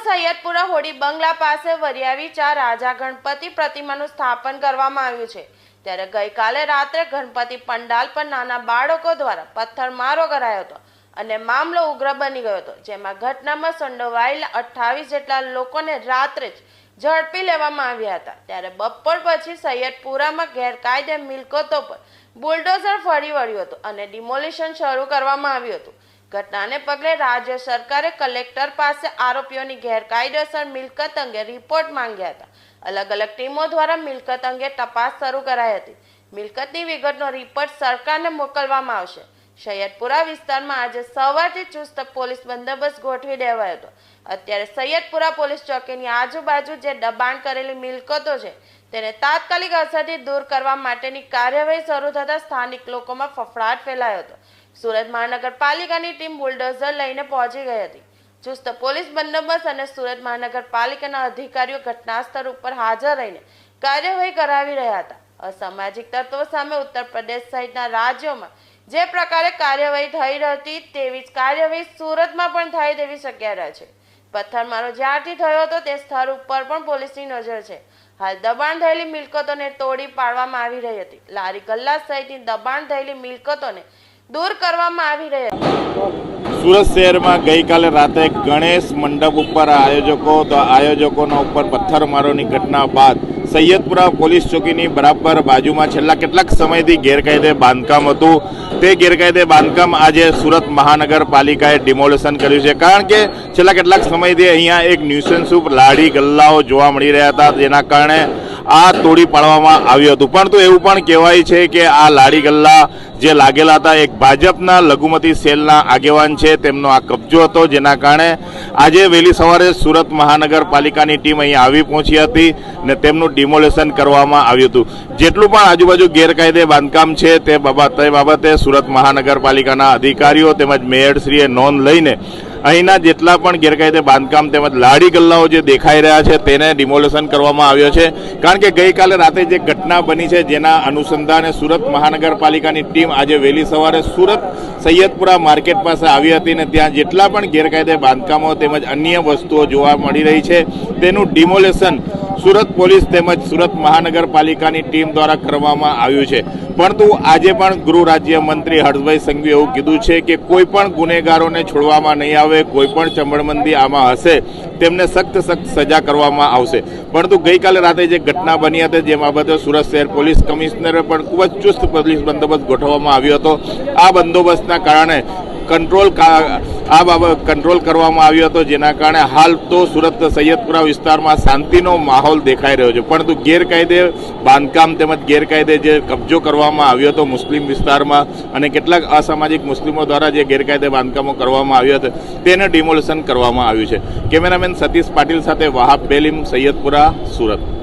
સૈયદપુરા હોડી બંગલા પાસે વરિયાવી ચાર રાજા ગણપતિ પ્રતિમાનું સ્થાપન કરવામાં આવ્યું છે. ત્યારે ગઈકાલે રાત્રે ગણપતિ પંડાલ પર નાના બાળકો દ્વારા પથ્થરમારો કરાયો હતો અને મામલો ઉગ્ર બની ગયો હતો, જેમાં ઘટનામાં સંડોવાયેલા અઠ્ઠાવીસ જેટલા લોકોને રાત્રે જ ઝડપી લેવામાં આવ્યા હતા. ત્યારે બપોર પછી સૈયદપુરામાં ગેરકાયદે મિલકતો પર બુલડોઝર ફરી વળ્યું હતું અને ડિમોલિશન શરૂ કરવામાં આવ્યું હતું. ઘટનાને પગલે રાજ્ય સરકારે કલેક્ટર પાસે આરોપીઓની ગેરકાયદેસર મિલકત અંગે રિપોર્ટ માંગ્યા હતા. અલગ અલગ ટીમો દ્વારા મિલકત અંગે તપાસ શરૂ કરાઈ હતી. મિલકતની વિગતનો રિપોર્ટ સરકારને મોકલવામાં આવશે. સૈયદપુરા વિસ્તારમાં આજે સવારથી ચુસ્ત પોલીસ બંદોબસ્ત ગોઠવી દેવાયો હતો. અત્યારે સૈયદપુરા પોલીસ ચોકીની આજુબાજુ જે દબાણ કરેલી મિલકતો છે, તેને તાત્કાલિક અસરથી દૂર કરવા માટેની કાર્યવાહી શરૂ થતાં સ્થાનિક લોકોમાં ફફડાટ ફેલાયો હતો. સુરત મહાનગરપાલિકાની ટીમ બુલડોઝર લઈને પહોંચી ગઈ હતી. ચુસ્ત પોલીસ બંદોબસ્ત અને સુરત મહાનગરપાલિકાના અધિકારીઓ ઘટના ઉપર હાજર રહીને કાર્યવાહી કરાવી રહ્યા હતા. અસામાજિક તત્વો સામે ઉત્તર પ્રદેશ સહિતના રાજ્યોમાં જે પ્રકારે કાર્યવાહી થઈ હતી તેવી જ કાર્યવાહી સુરતમાં પણ થાય તેવી શક્યતા છે. પથ્થરમારો જ્યારથી થયો હતો તે સ્થળ ઉપર પણ પોલીસની નજર છે. હાલ દબાણ થયેલી મિલકતોને તોડી પાડવામાં આવી રહી હતી. લારી ગલ્લા સહિતની દબાણ થયેલી મિલકતોને દૂર કરવામાં આવી રહ્યા સુરત શહેરમાં ગઈકાલે રાતે ગણેશ મંડપ ઉપર આયોજકો તો આયોજકોના ઉપર પથ્થરમારોની ઘટના બાદ સૈયદપુરા પોલીસ ચોકીની બરાબર બાજુમાં છેલ્લા કેટલાક સમયથી ગેરકાયદે બાંધકામ હતું. તે ગેરકાયદે બાંધકામ આજે સુરત મહાનગરપાલિકાએ ડિમોલેશન કર્યું છે. કારણ કે છેલ્લા કેટલાક સમયથી અહીંયા એક ન્યુસન્સ લાડી ગલ્લાઓ જોવા મળી રહ્યા હતા. જેના કારણે આ તોડી પાડવામાં આવ્યું હતું. પરંતુ એવું પણ કહેવાય છે કે આ લાડી ગલ્લા જે લાગેલા હતા, એક ભાજપના લઘુમતી સેલના આગેવાન છે, તેમનો આ કબજો હતો. જેના કારણે આજે વહેલી સવારે સુરત મહાનગરપાલિકાની ટીમ અહીં આવી પહોંચી હતી ને તેમનું ડિમોલેશન કરવામાં આવ્યું હતું. જેટલું પણ આજુબાજુ ગેરકાયદે બાંધકામ છે તે બાબત સુરત મહાનગરપાલિકાના અધિકારીઓ તેમજ મેયરશ્રીએ નોંધ લઈને અહીંના જેટલા પણ ગેરકાયદે બાંધકામ તેમજ લાડી ગલ્લાઓ જે દેખાઈ રહ્યા છે તેને ડિમોલેશન કરવામાં આવ્યો છે. કારણ કે ગઈકાલે રાતે જે ઘટના બની છે જેના અનુસંધાને સુરત મહાનગરપાલિકાની ટીમ આજે વહેલી સવારે સુરત સૈયદપુરા માર્કેટ પાસે આવી હતી ને ત્યાં જેટલા પણ ગેરકાયદે બાંધકામો તેમજ અન્ય વસ્તુઓ જોવા મળી રહી છે તેનું ડિમોલેશન સુરત પોલીસ તેમજ સુરત મહાનગરપાલિકાની ટીમ દ્વારા કરવામાં આવ્યું છે. પરંતુ આજે પણ ગૃહ રાજ્ય મંત્રી હર્ષભાઈ સંઘવીએ એવું કીધું છે કે કોઈ પણ ગુનેગારોને છોડવામાં નહીં આવે કોઈ પણ ચંબળમંદી આમાં હશે, તેમને સખ્ત સખ્ત સજા કરવામાં આવશે. પરંતુ ગઈકાલે રાતે જે ઘટના બની હતી, જે બાબતે સુરત શહેર પોલીસ કમિશનરે પણ ખૂબ જ ચુસ્ત પોલીસ બંદોબસ્ત ગોઠવવામાં આવ્યો હતો. આ બંદોબસ્તના કારણે કંટ્રોલ આ બાબત કંટ્રોલ કરવામાં આવ્યો હતો, જેના કારણે હાલ તો સુરત સૈયદપુરા વિસ્તારમાં શાંતિનો માહોલ દેખાઈ રહ્યો છે. પરંતુ ગેરકાયદે બાંધકામ તેમજ ગેરકાયદે જે કબજો કરવામાં આવ્યો હતો મુસ્લિમ વિસ્તારમાં અને કેટલાક અસામાજિક મુસ્લિમો દ્વારા જે ગેરકાયદે બાંધકામો કરવામાં આવ્યા હતા, તેને ડિમોલેશન કરવામાં આવ્યું છે. કેમેરામેન સતીશ પાટીલ સાથે વાહાબ બેલીમ, સૈયદપુરા, સુરત.